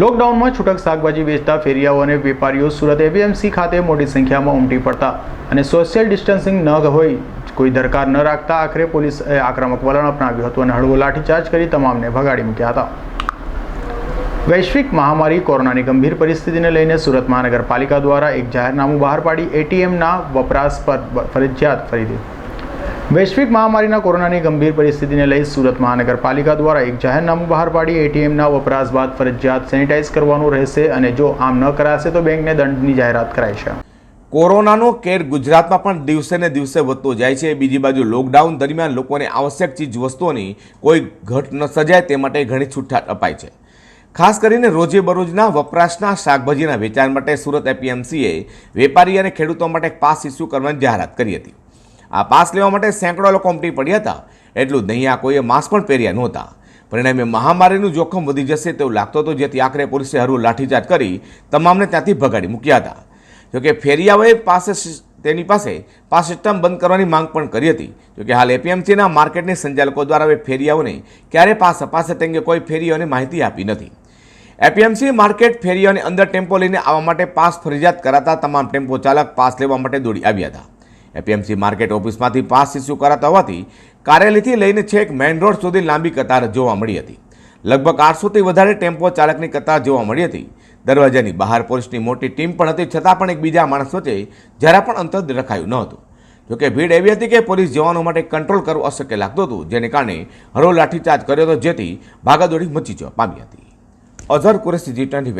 લોકડાઉનમાં છૂટક શાકભાજી વેચતા ફેરિયાઓ અને વેપારીઓ સુરત એપીએમસી ખાતે મોટી સંખ્યામાં ઉમટી પડતા અને સોશિયલ ડિસ્ટન્સિંગ ન હોય, કોઈ દરકાર ન રાખતા આખરે પોલીસે આક્રમક વલણ અપનાવ્યું હતું અને હળવો લાઠીચાર્જ કરી તમામને ભગાડી મૂક્યા હતા. વૈશ્વિક મહામારી કોરોનાની ગંભીર પરિસ્થિતિને લઈને સુરત મહાનગરપાલિકા દ્વારા એક જાહેરનામું બહાર પાડી એટીએમના વપરાશ પર ફરજિયાત ફરી વૈશ્વિક મહામારીના કોરોનાની ગંભીર પરિસ્થિતિને લઈ સુરત મહાનગરપાલિકા દ્વારા એક જાહેરનામું બહાર પાડી એટીએમના વપરાશ બાદ ફરજિયાત સેનિટાઇઝ કરવાનું રહેશે અને જો આમ ન કરાશે તો બેંકને દંડની જાહેરાત કરાઈ છે. કોરોનાનો કેર ગુજરાતમાં પણ દિવસે ને દિવસે વધતો જાય છે. બીજી બાજુ લોકડાઉન દરમિયાન લોકોને આવશ્યક ચીજ વસ્તુઓની કોઈ ઘટ ન સજાય તે માટે ઘણી છૂટછાટ અપાય છે. ખાસ કરીને રોજે બરોજના વપરાશના શાકભાજીના વેચાણ માટે સુરત એપીએમસીએ વેપારી અને ખેડૂતો માટે પાસ ઇસ્યુ કરવાની જાહેરાત કરી હતી. આ પાસ લેવા માટે સેંકડો લોકો ઉમટી પડ્યા હતા. એટલું જ નહીં, આ કોઈએ માસ્ક પણ પહેર્યા નહોતા. પરિણામે મહામારીનું જોખમ વધી જશે તેવું લાગતો હતું, જેથી આખરે પોલીસે હરવું લાઠીચાર્જ કરી તમામને ત્યાંથી ભગાડી મૂક્યા હતા. જોકે ફેરિયાઓએ પાસે તેની પાસે પાસ સિસ્ટમ બંધ કરવાની માંગ પણ કરી હતી. જોકે હાલ એપીએમસીના માર્કેટની સંચાલકો દ્વારા હવે ફેરિયાઓને ક્યારે પાસ અપાશે તે અંગે કોઈ ફેરીઓને માહિતી આપી નથી. એપીએમસી માર્કેટ ફેરીઓને અંદર ટેમ્પો લઈને આવવા માટે પાસ ફરજિયાત કરાતા તમામ ટેમ્પો ચાલક પાસ લેવા માટે દોડી આવ્યા હતા. એપીએમસી માર્કેટ ઓફિસમાંથી પાસ ઇસ્યુ કરાતા હોવાથી કાર્યાલયથી લઈને છેક મેઇન રોડ સુધી લાંબી કતાર જોવા મળી હતી. લગભગ આઠસોથી વધારે ટેમ્પો ચાલકની કતાર જોવા મળી હતી. દરવાજાની બહાર પોલીસની મોટી ટીમ પણ હતી, છતાં પણ એકબીજા માણસ વચ્ચે જરા પણ અંતર રખાયું ન હતું. જોકે ભીડ એવી હતી કે પોલીસ જવાનો માટે કંટ્રોલ કરવું અશક્ય લાગતું હતું, જેને કારણે હરો લાઠીચાર્જ કર્યો હતો, જેથી ભાગાદોડી મચી જવા પામી હતી. Azhar Qureshi, G twenty